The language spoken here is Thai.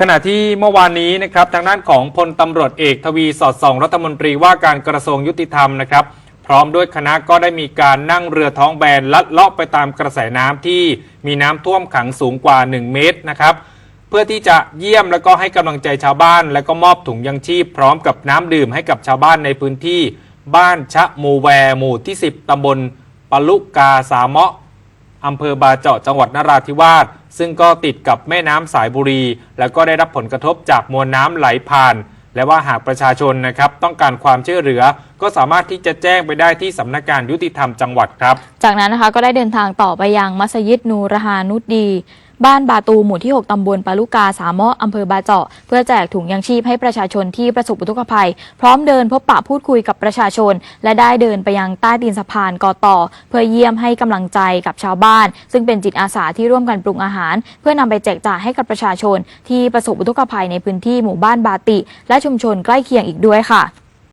ขณะที่เมื่อวานนี้นะครับทางด้านของพลตำรวจเอกทวีสอดส่องรัฐมนตรีว่าการกระทรวงยุติธรรมนะครับพร้อมด้วยคณะก็ได้มีการนั่งเรือท้องแบนลัดเลาะไปตามกระแสน้ำที่มีน้ำท่วมขังสูงกว่า 1 เมตรนะครับเพื่อที่จะเยี่ยมแล้วก็ให้กำลังใจชาวบ้าน และก็มอบถุงยังชีพ พร้อมกับน้ำดื่มให้กับชาวบ้านในพื้นที่ บ้านชะมูแวหมู่ที่ 10ตำบลปะลุกาสามะ อำเภอบาเจาะจังหวัดนราธิวาสซึ่งก็ติดกับแม่น้ำสายบุรี แล้วก็ได้รับผลกระทบจากมวลน้ำไหลผ่าน และว่าหากประชาชนนะครับต้องการความช่วยเหลือ ก็สามารถที่จะแจ้งไปได้ที่สำนักงานยุติธรรมจังหวัดครับ จากนั้นนะคะก็ได้เดินทางต่อไปยังมัสยิดนูรหานุดดี บ้านบาตูหมู่ที่ 6 ตำบลปาลุกาสามะอำเภอบาเจาะ เพื่อแจกถุงยังชีพให้ประชาชนที่ประสบอุทกภัย พร้อมเดินพบปะพูดคุยกับประชาชน และได้เดินไปยังใต้ตีนสะพานกอต่อ เพื่อเยี่ยมให้กำลังใจกับชาวบ้าน ซึ่งเป็นจิตอาสาที่ร่วมกันปรุงอาหาร เพื่อนำไปแจกจ่ายให้กับประชาชน ที่ประสบอุทกภัยในพื้นที่หมู่บ้านบาติ และชุมชนใกล้เคียงอีกด้วยค่ะ